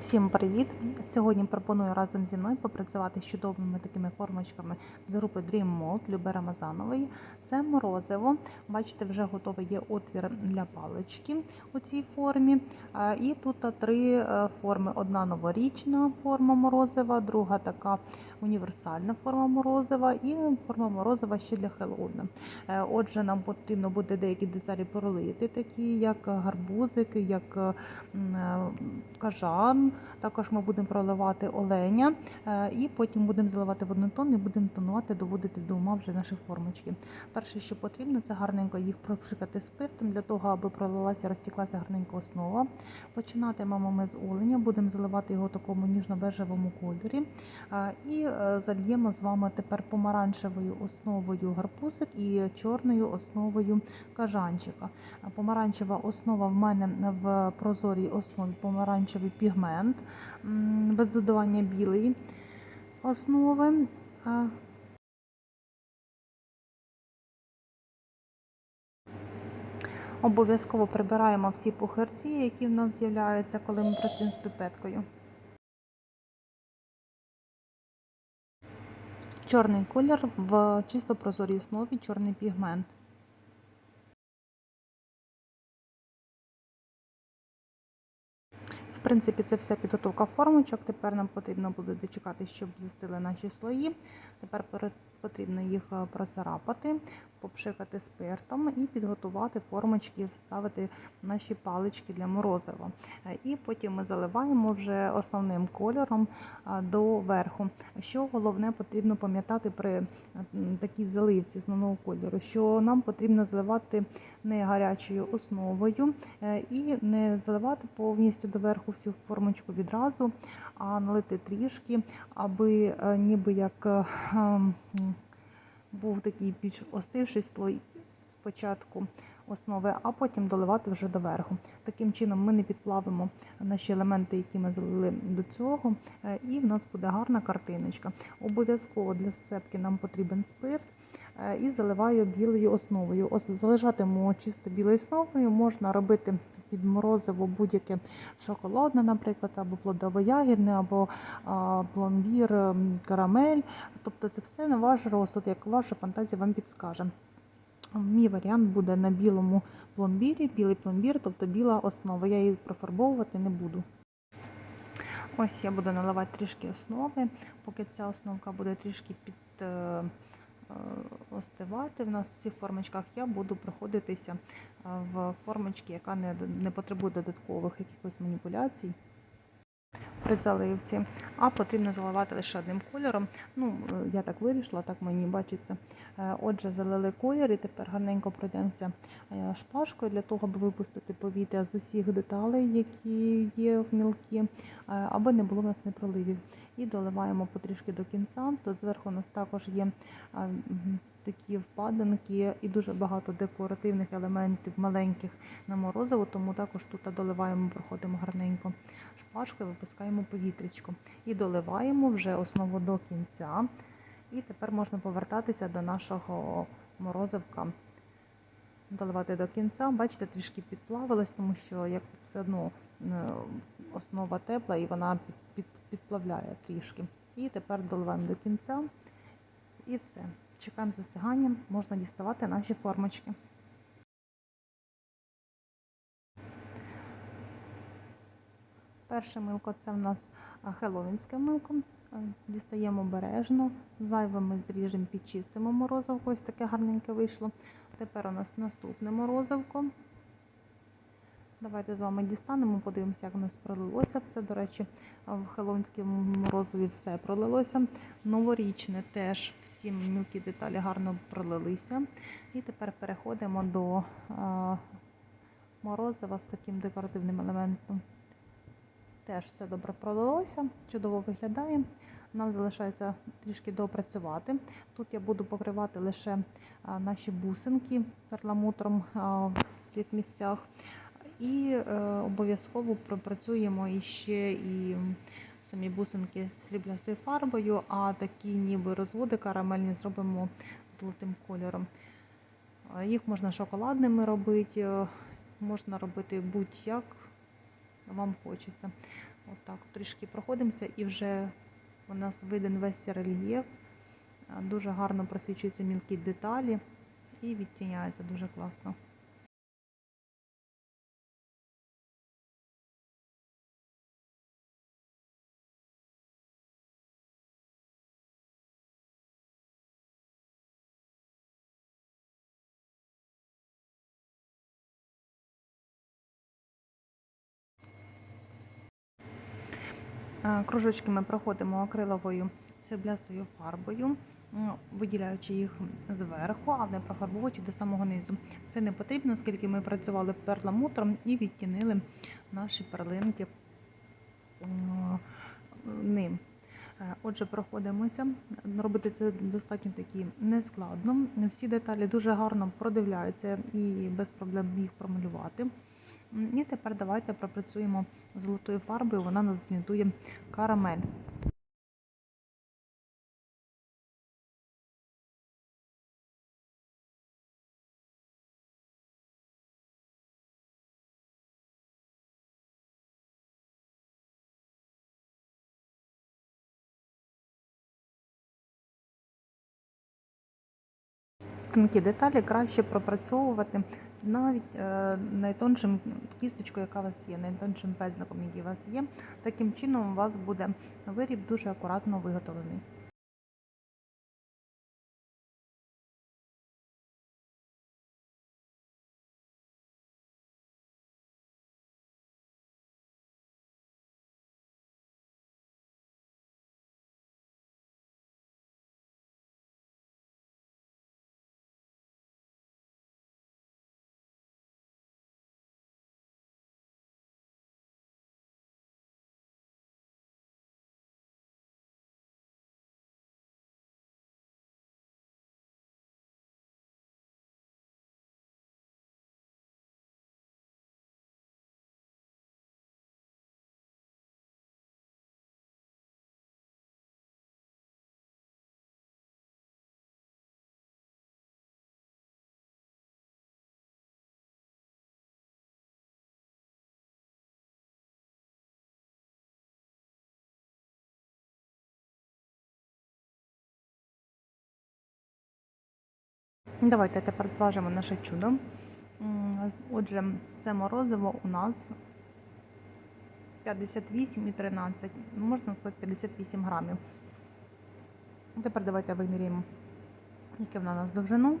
Всім привіт! Сьогодні пропоную разом зі мною попрацювати з чудовими такими формочками з групи Dream Mold Люби Рамазанової. Це морозиво. Бачите, вже готовий є отвір для палички у цій формі. І тут три е, форми: одна новорічна форма морозива, друга така універсальна форма морозива і форма морозива ще для Хеллоуіна. Е, Отже, нам потрібно буде деякі деталі пролити, такі як гарбузики, як е, кажан. Також ми будемо проливати оленя е, і потім будемо заливати в однотон і будемо тонувати, доводити до ума вже наші формочки. Перше, що потрібно, це гарненько їх пропшикати спиртом для того, аби пролилася, розтіклася гарненька основа. Починатимемо ми з оленя, будемо заливати його в такому ніжно-бежевому кольорі. Е, Е, зальємо з вами тепер помаранчевою основою гарбузик і чорною основою кажанчика. Помаранчева основа в мене в прозорій основі помаранчевий пігмент без додавання білої основи. Е, Обов'язково прибираємо всі пухирці, які в нас з'являються, коли ми працюємо з піпеткою. Чорний колір в чисто прозорій основі, чорний пігмент. В принципі, це вся підготовка формочок. Тепер нам потрібно буде дочекати, щоб застили наші слої. Тепер потрібно їх е, процарапати, попшикати спиртом і підготувати формочки, вставити наші палички для морозива. Е, І потім ми заливаємо вже основним кольором е, до верху. Що головне потрібно пам'ятати при е, такій заливці основного кольору, що нам потрібно заливати не гарячою основою і не заливати повністю доверху всю формочку відразу, а налити трішки, аби ніби як ем, був такий більш остивший слой спочатку основи, а потім доливати вже доверху. Таким чином ми не підплавимо наші елементи, які ми залили до цього, е, і в нас буде гарна картиночка. Обов'язково для сцепки нам потрібен спирт е, і заливаю білою основою. Ос- Залишатиму чисто білою основою, можна робити під морозиво будь-яке шоколадне, наприклад, або плодово-ягідне, або пломбір, карамель. Тобто це все на ваш розсуд, як ваша фантазія вам підскаже. Мій варіант буде на білому пломбірі, білий пломбір, тобто біла основа. Я її профарбовувати не буду. Ось я буду наливати трішки основи, поки ця основка буде трішки під е, е, остивати в нас в цих формочках, я буду проходитися е, в формочки, яка не, потребує додаткових якихось маніпуляцій при заливці, а потрібно заливати лише одним кольором. Ну, е, я так вирішила, так мені бачиться. Е, Отже, залили колір і тепер гарненько пройдемося е, шпажкою для того, аби випустити повітря з усіх деталей, які є в мілкі, аби не було в нас непроливів. І доливаємо потрішки до кінця. То зверху у нас також є такі впадинки і дуже багато декоративних елементів маленьких на морозиво, тому також тут доливаємо, проходимо гарненько шпажкою, випускаємо повітрячко. І доливаємо вже основу до кінця. І тепер можна повертатися до нашого морозивка. Доливати до кінця. Бачите, трішки підплавилось, тому що як все одно е, основа тепла і вона під, під, підплавляє трішки. І тепер доливаємо до кінця. І все. Чекаємо застигання, можна діставати наші формочки. Перше милко це в нас а, хеллоуінське милко. Дістаємо обережно, зайве ми зріжемо, підчистимо морозивко. Ось таке гарненьке вийшло. Тепер у нас наступне морозивко. Давайте з вами дістанемо, подивимося, як у нас пролилося все. До речі, в хеллоуінському морозиві все пролилося. Новорічне теж всі мілкі деталі гарно пролилися. І тепер переходимо до морозива з таким декоративним елементом. Теж все добре пролилося, чудово виглядає. Нам залишається трішки доопрацювати. Тут я буду покривати лише наші бусинки перламутром в цих місцях. І е, обов'язково пропрацюємо іще і самі бусинки сріблястою фарбою, а такі ніби розводи карамельні зробимо золотим кольором. Е, Їх можна шоколадними робити, е, можна робити будь-як. Вам хочеться. Отак трішки проходимося і вже у нас виден весь рельєф. Дуже гарно просвічуються мілкі деталі і відтіняється дуже класно. Кружочки ми проходимо акриловою сріблястою фарбою, виділяючи їх зверху, а не профарбовуючи до самого низу. Це не потрібно, оскільки ми працювали перламутром і відтінили наші перлинки е, ним. Е, Отже, проходимося. Робити це достатньо таки нескладно. Всі деталі дуже гарно продивляються і без проблем їх промалювати. І тепер давайте пропрацюємо золотою фарбою, вона нас змінтує карамель. Тонкі деталі краще пропрацьовувати навіть е, найтоншим кісточкою, яка у вас є, найтоншим пензликом, який у вас є. Таким чином у вас буде виріб дуже акуратно виготовлений. Давайте тепер зважимо наше чудо. Отже, це морозиво у нас 58,13, ну, можна сказати 58 грамів. Тепер давайте виміряємо, яке вона у нас довжину.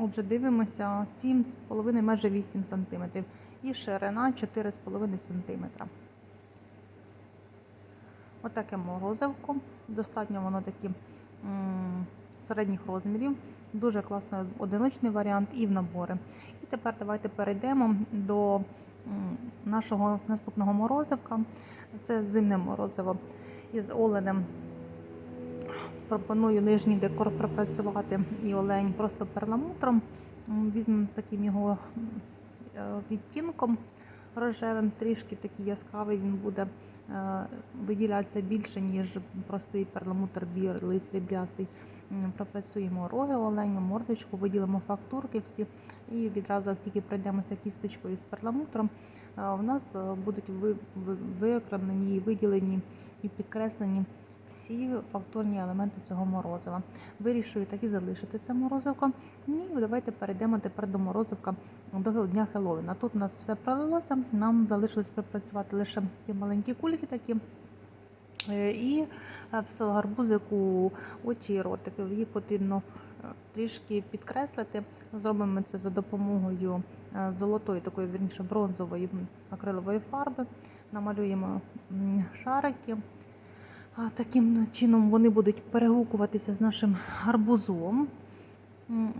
Отже, дивимося 7,5, майже 8 см. І ширина 4,5 см. Отаке морозивко. Достатньо воно такі середніх розмірів. Дуже класний одиночний варіант і в набори. І тепер давайте перейдемо до нашого наступного морозивка. Це зимне морозиво із оленем. Пропоную нижній декор пропрацювати і олень просто перламутром. Візьмемо з таким його е, відтінком рожевим, трішки такий яскравий він буде е, виділятися більше, ніж простий перламутр білий сріблястий. Пропрацюємо роги оленя, мордочку, виділимо фактурки всі і відразу, як тільки пройдемося кісточкою з перламутром, у нас е, будуть ви- ви- виокремлені виділені і підкреслені всі фактурні елементи цього морозива. Вирішую так і залишити це морозивко. І давайте перейдемо тепер до морозивка до дня Хеллоуіна. Тут у нас все пролилося, нам залишилось пропрацювати лише ті маленькі кульки такі. Е, І е, в гарбузику очі і ротики. Їх потрібно е, трішки підкреслити. Зробимо це за допомогою золотої, такої вірніше бронзової акрилової фарби. Намалюємо шарики. Таким чином вони будуть перегукуватися з нашим гарбузом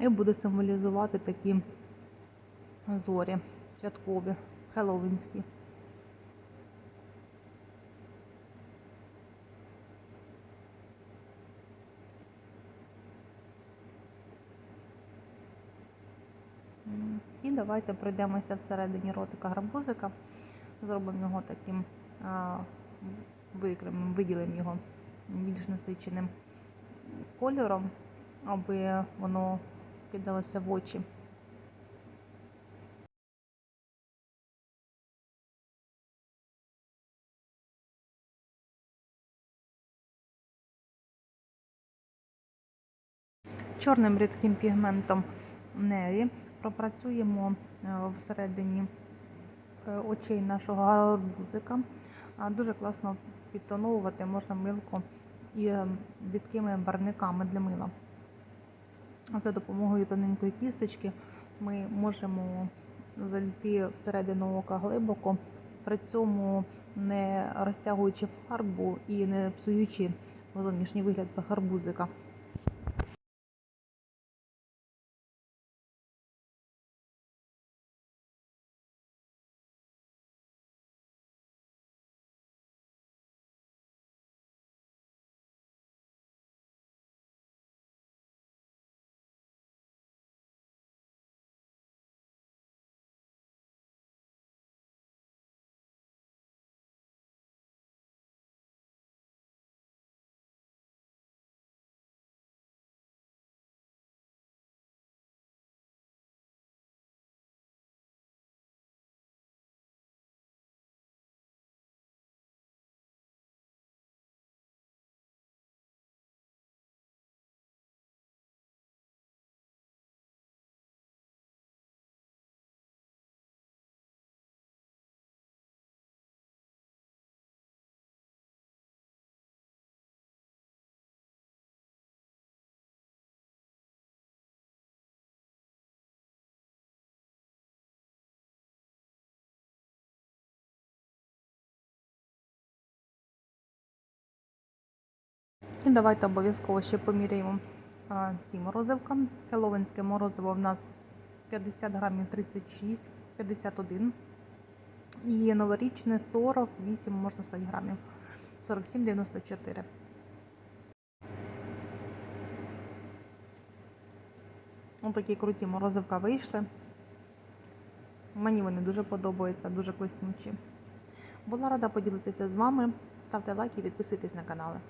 і буде символізувати такі зорі святкові, хеллоуінські. І давайте пройдемося всередині ротика гарбузика, зробимо його таким а, викремим, виділимо його більш насиченим кольором, аби воно кидалося в очі. Чорним рідким пігментом Нері пропрацюємо е, всередині е, очей нашого гарбузика. Дуже класно підтоновувати можна милко і е, рідкими барниками для мила. За допомогою тоненької кісточки ми можемо зайти всередину ока глибоко, при цьому не розтягуючи фарбу і не псуючи зовнішній вигляд гарбузика. І давайте обов'язково ще поміряємо ці морозивка. Хеловенське морозиво в нас 50 грамів 36, 51. І новорічне 48, можна сказати, грамів. 47,94. Ось такі круті морозивка вийшли. Мені вони дуже подобаються, дуже класнючі. Була рада поділитися з вами. Ставте лайки і підписуйтесь на канали.